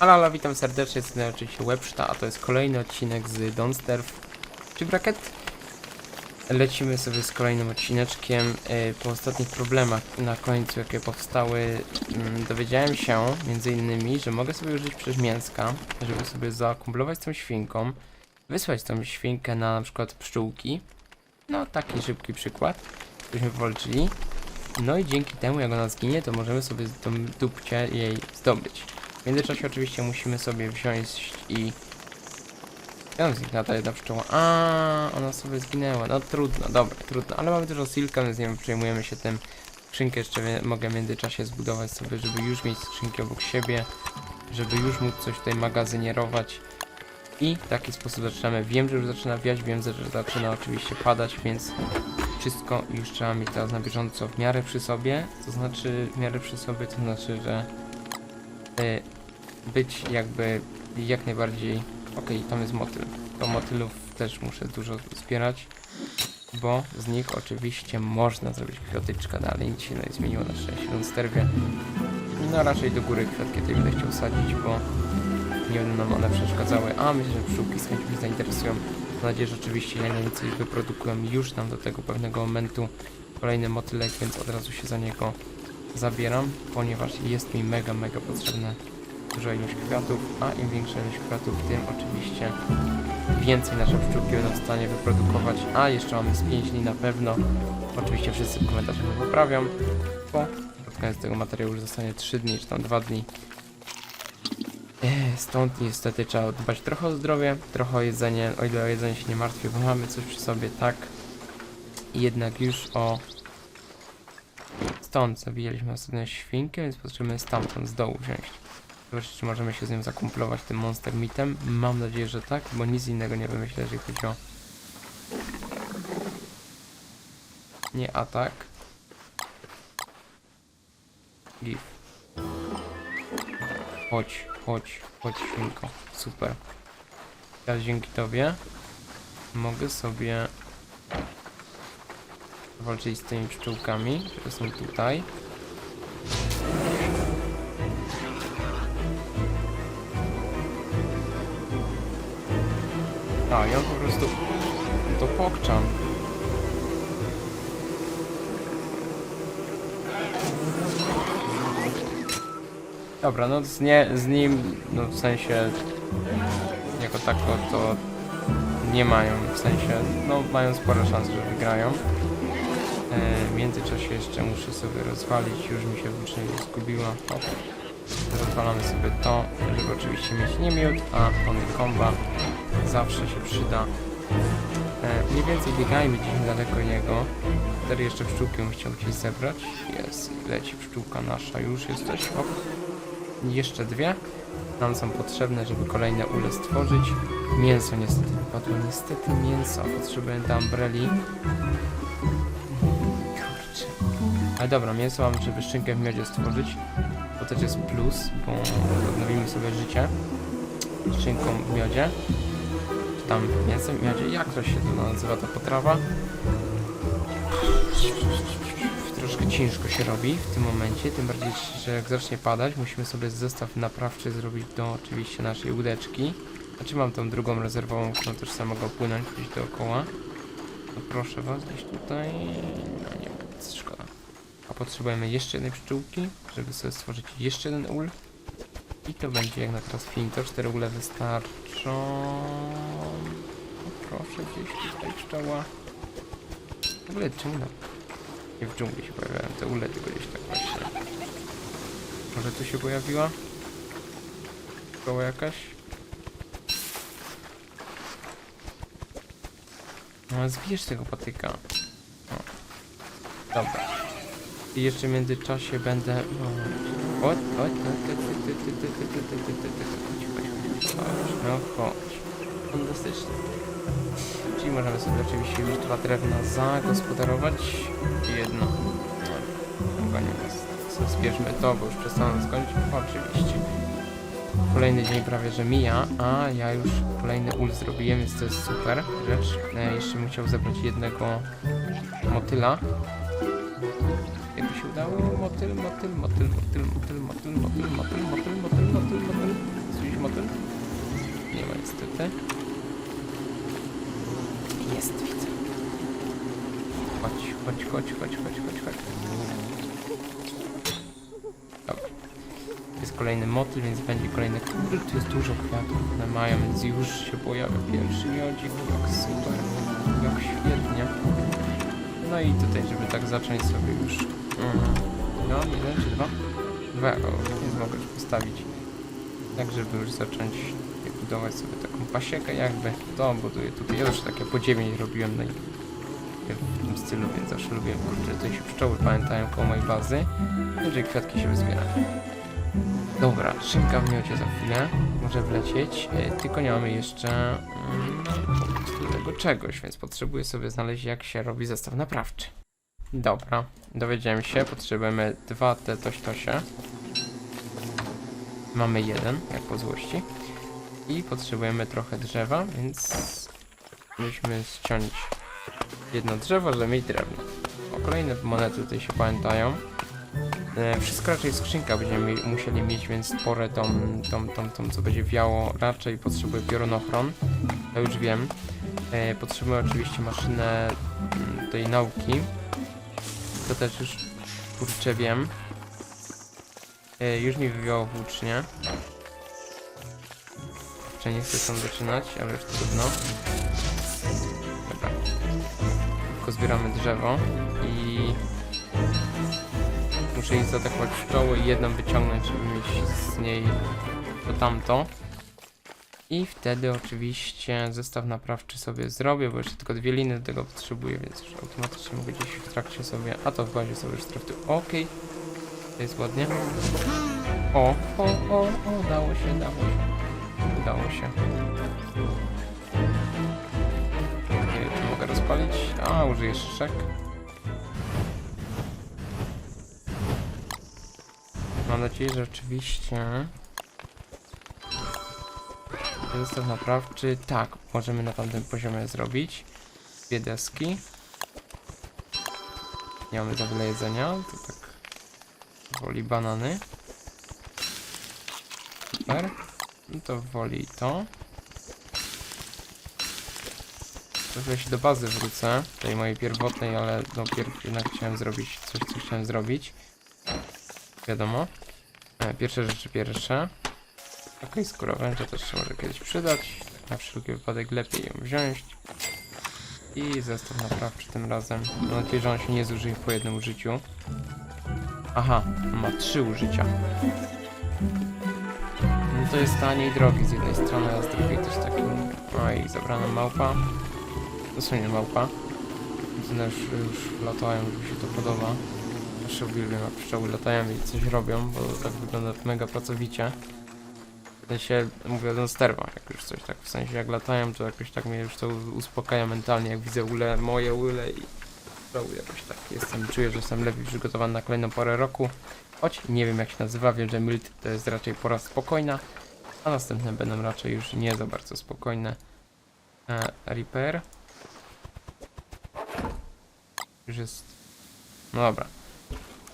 Halo, witam serdecznie, jestem oczywiście Webszta, a to jest kolejny odcinek z Don't Starve czy Bracket. Lecimy sobie z kolejnym odcineczkiem. Yy, Po ostatnich problemach na końcu, jakie powstały, mm, dowiedziałem się między innymi, że mogę sobie użyć przecież mięska, żeby sobie zakumplować tą świnką, wysłać tą świnkę na na przykład pszczółki. No, taki szybki przykład, byśmy powalczyli. No i dzięki temu, jak ona zginie, to możemy sobie tą dupcie jej zdobyć. W międzyczasie oczywiście musimy sobie wziąć i... Ja zniknęła ta jedna pszczoła. A, ona sobie zginęła. No trudno, dobra, trudno. Ale mamy dużo silka, więc nie wiem, przejmujemy się tym. Skrzynkę jeszcze mogę w międzyczasie zbudować sobie, żeby już mieć skrzynki obok siebie. Żeby już móc coś tutaj magazynierować. I w taki sposób zaczynamy. Wiem, że już zaczyna wiać, wiem, że zaczyna oczywiście padać, więc wszystko już trzeba mieć teraz na bieżąco w miarę przy sobie. To znaczy, w miarę przy sobie, to znaczy, że być jakby jak najbardziej. Okej, tam jest motyl. To motylów też muszę dużo zbierać, bo z nich oczywiście można zrobić kwiatyczka dalej. Nic się nie zmieniło na szczęście. Więc sterwie. No raczej do góry kwiatki tej będę chciał sadzić, bo nie będą nam one przeszkadzały. A myślę, że pszczółki z chęcią zainteresują. Mam nadzieję, że oczywiście jak najwięcej wyprodukują już nam do tego pewnego momentu kolejny motylek, więc od razu się za niego zabieram, ponieważ jest mi mega, mega potrzebne duża ilość kwiatów, a im większa ilość kwiatów, tym oczywiście więcej nasze pszczółki będą w stanie wyprodukować, a jeszcze mamy z 5 dni na pewno. Oczywiście wszyscy w komentarzach mnie poprawią, bo pod koniec tego materiału już zostanie 3 dni, czy tam 2 dni. Stąd niestety trzeba dbać trochę o zdrowie, trochę o jedzenie, o ile o jedzenie się nie martwię, bo mamy coś przy sobie, tak. I jednak już o Stąd zabijaliśmy ostatnio świnkę, więc potrzebujemy stamtąd z dołu wziąć. Zobaczyć, czy możemy się z nim zakumplować tym monster mitem. Mam nadzieję, że tak, bo nic innego nie wymyślę, jeżeli chodzi o... Nie atak. Give. Chodź, chodź, chodź świnko. Super. Teraz dzięki tobie mogę sobie walczyć z tymi pszczółkami, które są tutaj. A, ja po prostu to pokczam. Dobra, no z, nie, z nim, no w sensie jako tako to nie mają, w sensie, no mają spore szanse, że wygrają. E, w międzyczasie jeszcze muszę sobie rozwalić, już mi się włócznie zgubiła. Hop. Rozwalamy sobie to, żeby oczywiście mieć nie miód, a tony komba zawsze się przyda. E, mniej więcej biegajmy gdzieś niedaleko niego. Wtedy jeszcze pszczółki bym chciał gdzieś zebrać. Jest, leci pszczółka nasza, już jesteś. Hop. Jeszcze dwie. Nam są potrzebne, żeby kolejne ule stworzyć. Mięso niestety wypadło. Niestety mięso. Potrzebujemy do umbreli. Ale dobra, mięso mam, żeby szczynkę w miodzie stworzyć. To też jest plus, bo odnowimy sobie życie. Szczynką w miodzie. Czy tam mięsem w miodzie. Jak to się to nazywa ta potrawa? Troszkę ciężko się robi w tym momencie, tym bardziej, że jak zacznie padać, musimy sobie zestaw naprawczy zrobić do oczywiście naszej łódeczki. Znaczy mam tą drugą rezerwową, którą też sama mogę płynąć gdzieś dookoła. No proszę was, gdzieś tutaj... No nie szkoda. A potrzebujemy jeszcze jednej pszczółki, żeby sobie stworzyć jeszcze jeden ul. I to będzie jak na teraz finito, cztery ule wystarczą. No proszę, gdzieś tutaj pszczoła. W ogóle czemu na... Nie w dżungli się pojawiają te ule, tylko gdzieś tak właśnie. Może tu się pojawiła? Szkoła jakaś? No zbierz tego patyka. O. Dobra. I jeszcze w międzyczasie będę... O, o, o, no chodź. Fantastycznie. Czyli możemy sobie oczywiście już dwa drewna zagospodarować i jedno. No, chyba nie jest. Zbierzmy to, bo już przestałem skończyć. Oczywiście. Kolejny dzień prawie że mija, a ja już kolejny ul zrobiłem, więc to jest super rzecz. jeszcze musiał zebrać jednego motyla. Udało? Motyl, motyl, motyl, motyl, motyl, motyl, motyl, motyl, motyl, motyl, motyl, motyl. niestety. Jest, widzę. Chodź, chodź, chodź, chodź, chodź, chodź, chodź. Dobra. Jest kolejny motyl, więc będzie kolejny... Kurde, tu jest dużo kwiatów, one mają, więc już się pojawia pierwszy miodzik. Jak super, jak świetnie. No i tutaj, żeby tak zacząć sobie już... No, jeden czy dwa? Dwa, o, nie mogę już postawić. Tak, żeby już zacząć budować sobie taką pasiekę jakby. To buduję tutaj. Ja już takie podziemie robiłem no i w tym stylu, więc zawsze lubiłem, kurczę, tutaj się pszczoły pamiętają koło mojej bazy. Jeżeli kwiatki się wyzbierają. Dobra, szynka w miocie za chwilę. Może wlecieć. E, tylko nie mamy jeszcze mm, prostu tego czegoś, więc potrzebuję sobie znaleźć jak się robi zestaw naprawczy. Dobra, dowiedziałem się, potrzebujemy dwa te toś-tosie. Mamy jeden, jak po złości. I potrzebujemy trochę drzewa, więc musimy ściąć jedno drzewo, żeby mieć drewno. O, kolejne monety tutaj się pamiętają. E, wszystko raczej skrzynka będziemy musieli mieć, więc porę tą, tą, tą, tą, co będzie wiało, raczej potrzebuję piorunochron. To już wiem. E, potrzebuję oczywiście maszynę mm, tej nauki. To też już kurczę wiem. E, już mi wywiało włócznie. Jeszcze nie chcę tam zaczynać, ale już trudno. Dobra. Tylko zbieramy drzewo i muszę iść zaatakować pszczoły i jedną wyciągnąć, żeby mieć z niej to tamto. I wtedy oczywiście zestaw naprawczy sobie zrobię, bo jeszcze tylko dwie liny do tego potrzebuję, więc już automatycznie mogę gdzieś w trakcie sobie, a to w bazie sobie już trafty. Okej, to jest ładnie. O, o, o, o, dało się, dało się. Udało się. Nie wiem, czy mogę rozpalić. A, użyję szyszek. Mam nadzieję, że oczywiście zestaw naprawczy. Tak, możemy na tamtym poziomie zrobić. Dwie deski. Nie mamy za wiele jedzenia, to tak woli banany. Super. No to woli to. Trochę się do bazy wrócę, tej mojej pierwotnej, ale no jednak chciałem zrobić coś, co chciałem zrobić. Wiadomo. E, pierwsze rzeczy pierwsze. Okej, skóra węża też się może kiedyś przydać. Na wszelki wypadek lepiej ją wziąć. I zestaw naprawczy tym razem. Mam nadzieję, że on się nie zużyje po jednym użyciu. Aha, ma trzy użycia. No to jest taniej drogi z jednej strony, a z drugiej też taki... Oj, zabrana małpa. Dosłownie małpa. Więc one już, już latają, mi się to podoba. Zawsze uwielbiam jak pszczoły latają i coś robią, bo tak wygląda mega pracowicie. Sensie, mówię o sterwa, jak już coś tak, w sensie jak latają, to jakoś tak mnie już to uspokaja mentalnie, jak widzę ule, moje ule i pszczoły jakoś tak jestem, czuję, że jestem lepiej przygotowany na kolejną porę roku. Choć nie wiem jak się nazywa, wiem, że Milt to jest raczej pora spokojna, a następne będą raczej już nie za bardzo spokojne. E, repair. Już jest... No dobra.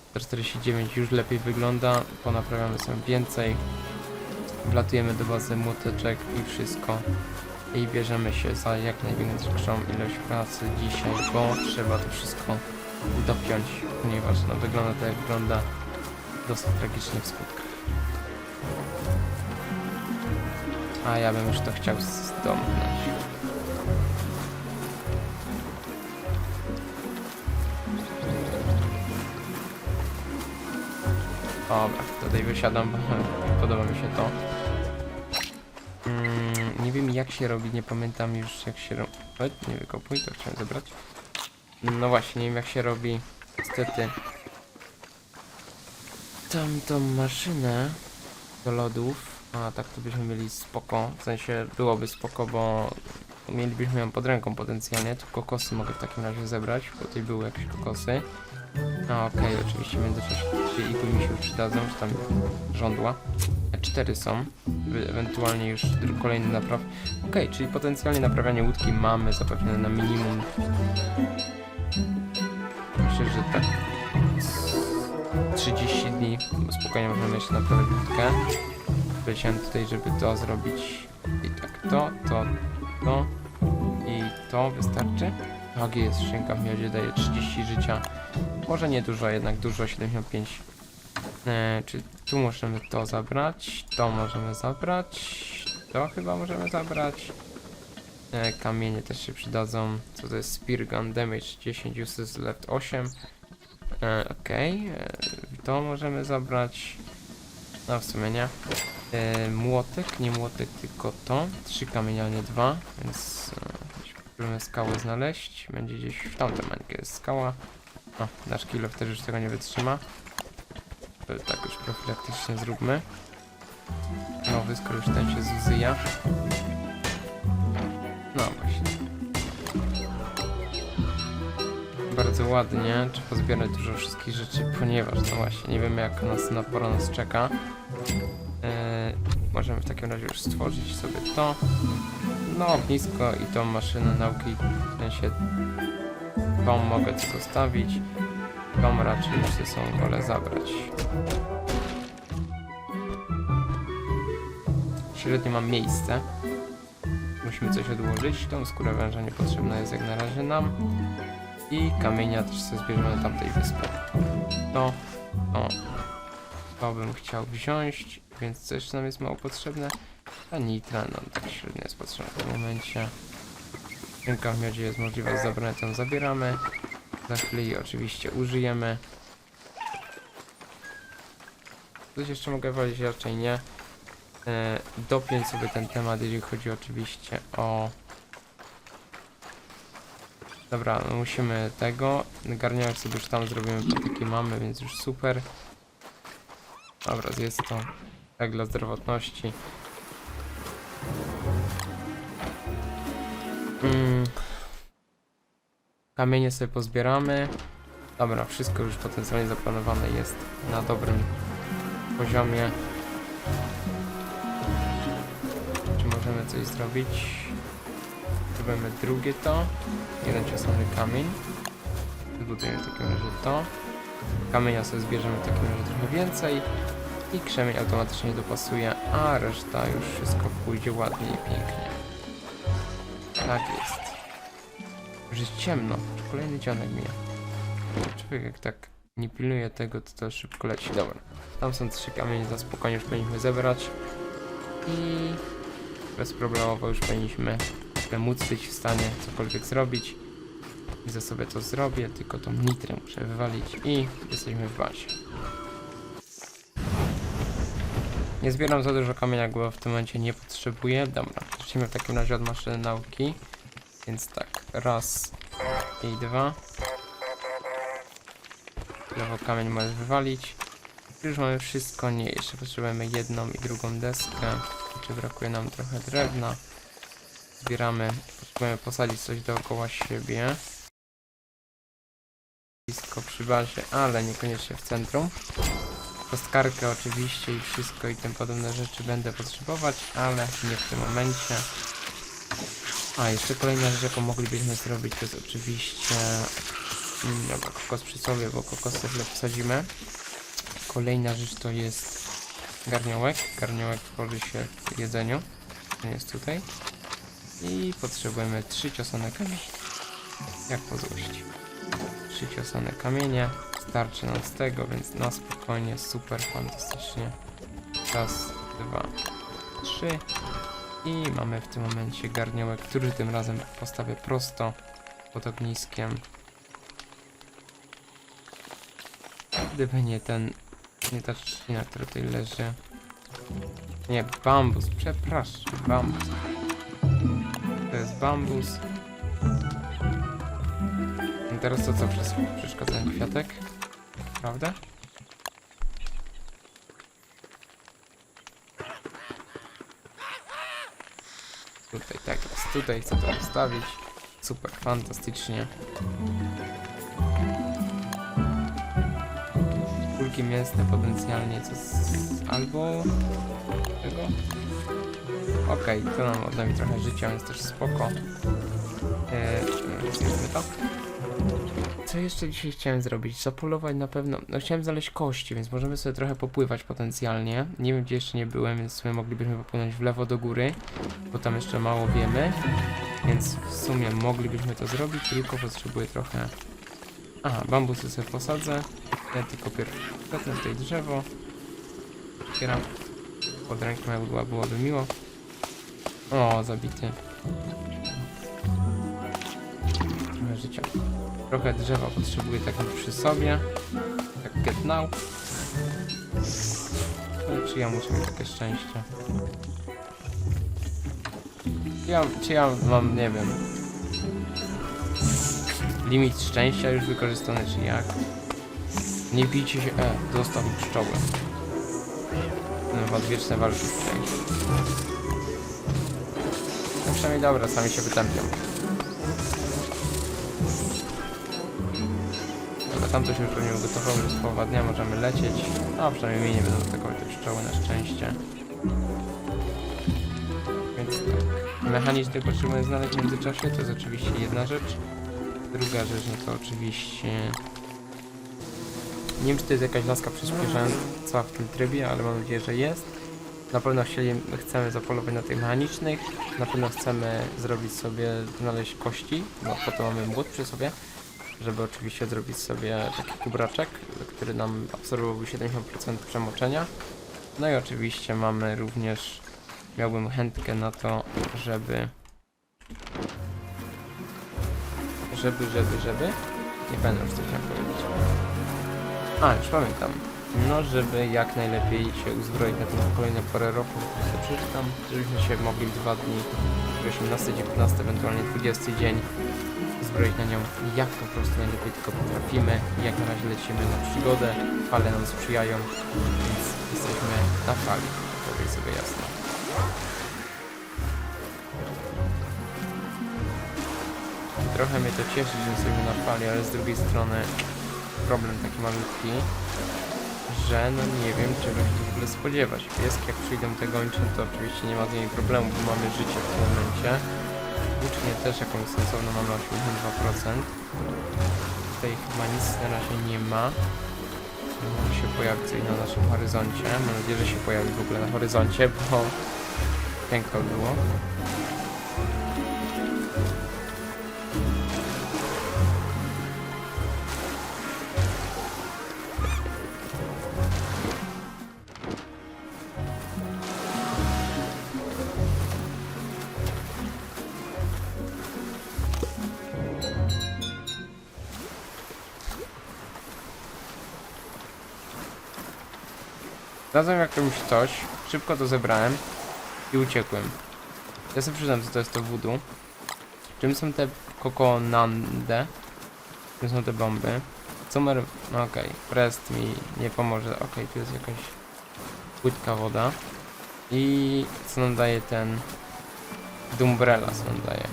149 już lepiej wygląda, ponaprawiamy sobie więcej. Wlatujemy do bazy młoteczek i wszystko. I bierzemy się za jak największą ilość pracy dzisiaj, bo trzeba to wszystko dopiąć, ponieważ no, wygląda tak jak wygląda w dosyć tragicznych skutkach. A ja bym już to chciał zdomknąć. Dobra, tutaj wysiadam, podoba mi się to. Jak się robi, nie pamiętam już jak się robi. Nie wykopuj, to chciałem zebrać. No właśnie, nie wiem jak się robi. Niestety. Tamtą maszynę do lodów. A tak to byśmy mieli spoko. W sensie byłoby spoko, bo mielibyśmy ją pod ręką potencjalnie. Tu kokosy mogę w takim razie zebrać, bo tutaj były jakieś kokosy. A okej, oczywiście w międzyczasie dwie igły mi się przydadzą, czy tam żądła. Cztery są, ewentualnie już kolejny napraw. Okej, czyli potencjalnie naprawianie łódki mamy zapewnione na minimum. Myślę, że tak z 30 dni spokojnie możemy jeszcze naprawić łódkę. Leciałem tutaj, żeby to zrobić I tak, to, to, to i to wystarczy. Tak jest, szynka w miodzie daje 30 życia. Może nie dużo, jednak dużo, 75. E, czy tu możemy to zabrać? To możemy zabrać. To chyba możemy zabrać. E, kamienie też się przydadzą. Co to jest? Spear Gun Damage 10, uses left 8. E, Okej, e, to możemy zabrać. No w sumie nie. E, młotek, nie młotek, tylko to. Trzy kamienia, a nie dwa, więc e, skałę znaleźć. Będzie gdzieś w tamtym jest skała. O, nasz kilof też już tego nie wytrzyma. Tak już profilaktycznie zróbmy. Nowy, ten się zuzyja. No właśnie. Bardzo ładnie. Trzeba pozbierać dużo wszystkich rzeczy, ponieważ no właśnie, nie wiemy jak nas na pora nas czeka. Eee, możemy w takim razie już stworzyć sobie to. No, ognisko i tą maszynę nauki. W sensie tą mogę zostawić. Tą raczej już ze sobą wolę zabrać. Średnio mam miejsce. Musimy coś odłożyć. Tą skórę węża niepotrzebna jest jak na razie nam. I kamienia też sobie zbierzemy na tamtej wyspie. To, o, to bym chciał wziąć, więc coś nam jest mało potrzebne. A nitra nam tak średnio jest potrzebna w tym momencie. Ręka w miodzie jest możliwe zabrane, tą zabieramy. Za chwilę jej oczywiście użyjemy. Coś jeszcze mogę wolić, raczej nie. E, sobie ten temat, jeżeli chodzi oczywiście o... Dobra, no musimy tego. Garniak sobie już tam zrobimy, patyki mamy, więc już super. Dobra, jest to tak dla zdrowotności. Kamienie sobie pozbieramy. Dobra, wszystko już potencjalnie zaplanowane jest na dobrym poziomie. Czy możemy coś zrobić? Zrobimy drugie to. Jeden ciosany kamień. Zbudujemy w takim razie to. Kamienia sobie zbierzemy w takim razie trochę więcej. I krzemień automatycznie dopasuje, a reszta już wszystko pójdzie ładnie i pięknie. Tak jest. Już jest ciemno. Kolejny dzionek mija. Człowiek jak tak nie pilnuje tego, to to szybko leci. Dobra. Tam są trzy kamienie, za spokojnie już powinniśmy zebrać. I bezproblemowo już powinniśmy móc być w stanie cokolwiek zrobić. I za sobie to zrobię, tylko tą nitrę muszę wywalić i jesteśmy w bazie. Nie zbieram za dużo kamienia, bo w tym momencie nie potrzebuję. Dobra, zacznijmy w takim razie od maszyny nauki. Więc tak, raz i dwa. Lewo kamień możesz wywalić. Już mamy wszystko, nie, jeszcze potrzebujemy jedną i drugą deskę. Czy brakuje nam trochę drewna. Zbieramy, potrzebujemy posadzić coś dookoła siebie. Blisko przy bazie, ale niekoniecznie w centrum. Kostkarkę oczywiście i wszystko i tym podobne rzeczy będę potrzebować, ale nie w tym momencie. A, jeszcze kolejna rzecz, jaką moglibyśmy zrobić, to jest oczywiście mm, kokos przy sobie, bo kokos też posadzimy. Kolejna rzecz to jest garniołek. Garniołek tworzy się w jedzeniu. On jest tutaj. I potrzebujemy trzy ciosane kamienie. Jak po złości. Trzy ciosane kamienie. Starczy nam z tego, więc na spokojnie, super, fantastycznie. Raz, dwa, trzy. I mamy w tym momencie garniołek, który tym razem postawię prosto pod ogniskiem. Gdyby nie ten, nie ta trzcina, która tutaj leży. Nie, bambus, przepraszam, bambus. To jest bambus. I teraz to co przeszkadza kwiatek? Prawda? Tutaj tak jest, tutaj chcę to ustawić. Super, fantastycznie. Kulki mięsne potencjalnie co z... albo tego. Okej, to nam mi trochę życia, więc też spoko. Eee, zjedzmy to. Co jeszcze dzisiaj chciałem zrobić? Zapolować na pewno. No chciałem znaleźć kości, więc możemy sobie trochę popływać potencjalnie. Nie wiem gdzie jeszcze nie byłem, więc w sumie moglibyśmy popłynąć w lewo do góry, bo tam jeszcze mało wiemy. Więc w sumie moglibyśmy to zrobić, tylko potrzebuję trochę. Aha, bambusy sobie posadzę. Ja tylko pierwszy tutaj drzewo. Otwieram. Pod ręką jakby była, byłoby miło. O, zabity. Trochę życia. Trochę drzewa potrzebuję tak przy sobie. Jak get now. Ale czy ja muszę mieć takie szczęście? Czy ja, czy ja mam, nie wiem... Limit szczęścia już wykorzystany, czy jak? Nie bijcie się... E, zostaw pszczoły. No, odwieczne walki z szczęściem. No przynajmniej dobra, sami się wytępią. To się już pewnie ugotowało, że z połowa dnia możemy lecieć. A przynajmniej mnie nie będą atakować te pszczoły na szczęście. Więc tak. Mechanizm potrzebuję znaleźć w międzyczasie, to jest oczywiście jedna rzecz. Druga rzecz, no to oczywiście... Nie wiem, czy to jest jakaś laska przyspieszająca w tym trybie, ale mam nadzieję, że jest. Na pewno chcieli, chcemy zapolować na tych mechanicznych. Na pewno chcemy zrobić sobie, znaleźć kości, bo po to mamy młot przy sobie. Żeby oczywiście zrobić sobie taki kubraczek, który nam absorbowałby 70% przemoczenia. No i oczywiście mamy również, miałbym chętkę na to, żeby żeby, żeby, żeby nie będę już coś powiedzieć a, już pamiętam no, żeby jak najlepiej się uzbroić na ten kolejne parę roku, sobie przeczytam, żebyśmy się mogli dwa dni, 18, 19, ewentualnie 20 dzień zbroić na nią jak po prostu najlepiej tylko potrafimy. Jak na razie lecimy na przygodę, fale nam sprzyjają, więc jesteśmy na fali, powiedz sobie jasno. Trochę mnie to cieszy, że jesteśmy na fali, ale z drugiej strony problem taki malutki, że no nie wiem czego się w ogóle spodziewać. Pieski jak przyjdą te to oczywiście nie ma z nimi problemu, bo mamy życie w tym momencie. Włócznie też jakąś sensowną mamy 82%. Tutaj chyba nic na razie nie ma. Może się pojawi coś na naszym horyzoncie. Mam nadzieję, że się pojawi w ogóle na horyzoncie, bo piękno było. Znalazłem jakąś coś, szybko to zebrałem i uciekłem. Ja sobie przyznam, co to jest to voodoo. Czym są te kokonande? Czym są te bomby? Cumer... No okej, prest mi nie pomoże. Okej, tu jest jakaś płytka woda. I co nam daje ten... Dumbrella co nam daje.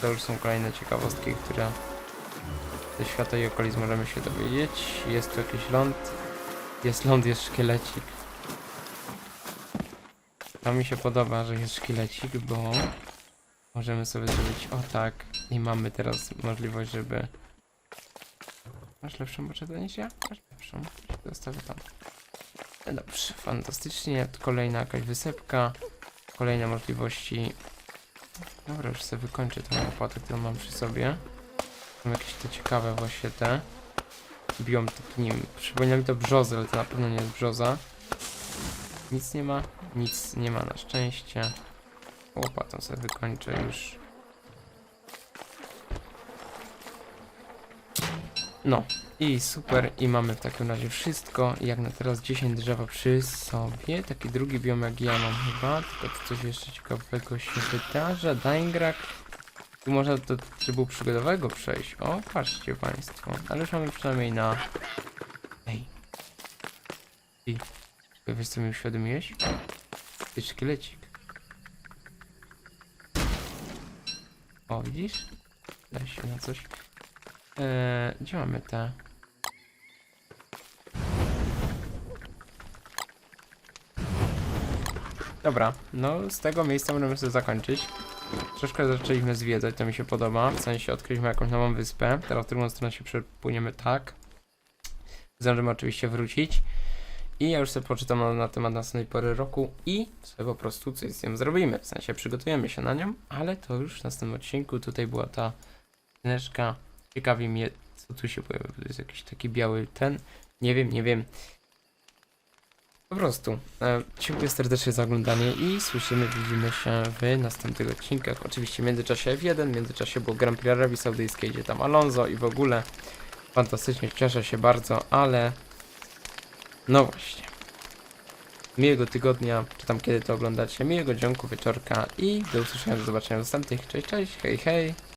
To już są kolejne ciekawostki, które ze świata i okolic możemy się dowiedzieć. Jest tu jakiś ląd. Jest ląd, jest szkielecik. To mi się podoba, że jest szkielecik, bo możemy sobie zrobić o tak i mamy teraz możliwość, żeby... Masz lepszą poczetę niż ja? Masz lepszą. Zostawię tam. No Dobrze, fantastycznie. Kolejna jakaś wysepka. Kolejne możliwości. Dobra, już sobie wykończę tą opłatę, którą mam przy sobie. Mam jakieś te ciekawe właśnie te biom takim. Przypomina mi to brzozę, ale to na pewno nie jest brzoza. Nic nie ma, nic nie ma na szczęście. Łopatą sobie wykończę już. No i super i mamy w takim razie wszystko. Jak na teraz 10 drzewa przy sobie. Taki drugi biom jak ja mam chyba. Tylko tu coś jeszcze ciekawego się wydarza. Daingrak. Tu można do trybu przygodowego przejść. O, patrzcie państwo. Ale już mamy przynajmniej na... Ej. Ty. Wiesz co mi uświadomiłeś? Ty szkielecik. O, widzisz? Da się na coś. Eee, gdzie mamy te? Dobra, no z tego miejsca możemy sobie zakończyć. Troszkę zaczęliśmy zwiedzać, to mi się podoba. W sensie odkryliśmy jakąś nową wyspę. Teraz w drugą stronę się przepłyniemy tak. Zdążymy oczywiście wrócić. I ja już sobie poczytam na, na temat następnej pory roku i sobie po prostu coś z nią zrobimy. W sensie przygotujemy się na nią, ale to już w następnym odcinku. Tutaj była ta skrzyneczka. Ciekawi mnie, co tu się pojawia. To jest jakiś taki biały ten. Nie wiem, nie wiem. Po prostu. E, dziękuję serdecznie za oglądanie i słyszymy, widzimy się w następnych odcinkach. Oczywiście w międzyczasie F1, w międzyczasie było Grand Prix Arabii Saudyjskiej, gdzie tam Alonso i w ogóle. Fantastycznie, cieszę się bardzo, ale no właśnie. Miłego tygodnia, czy tam kiedy to oglądacie, miłego dzionku, wieczorka i do usłyszenia, do zobaczenia w następnych. Cześć, cześć, hej, hej.